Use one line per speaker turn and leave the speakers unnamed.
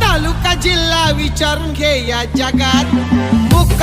तालुका जिल्हा विचारून घे या जगात. मुक्काम